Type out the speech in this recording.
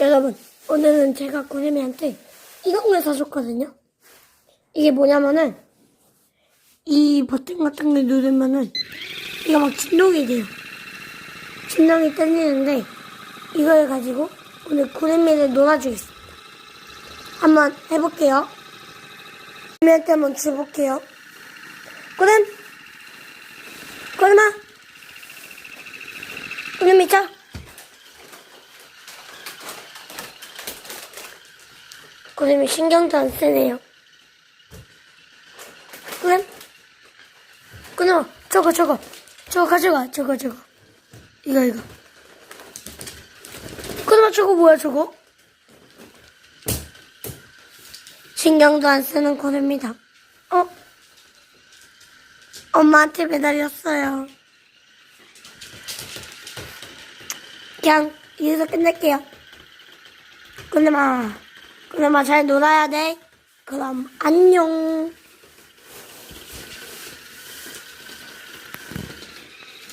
여러분, 오늘은 제가 고래미한테 이걸 사줬거든요. 이게 뭐냐면은, 이 버튼 같은 걸 누르면은, 이거 막 진동이 돼요. 진동이 떨리는데, 이걸 가지고 오늘 고래미를 놀아주겠습니다. 한번 해볼게요. 고래미한테 한번 줘볼게요. 고래! 고래마! 고래미 자! 고래미 신경도 안 쓰네요. 고래? 고래마, 저거, 저거. 저거 가져가, 저거, 저거. 이거, 이거. 고래마, 저거 뭐야, 저거? 신경도 안 쓰는 고래입니다. 어? 엄마한테 매달렸어요. 그냥 여기서 끝낼게요. 고래마, 고래마 잘 놀아야 돼. 그럼 안녕.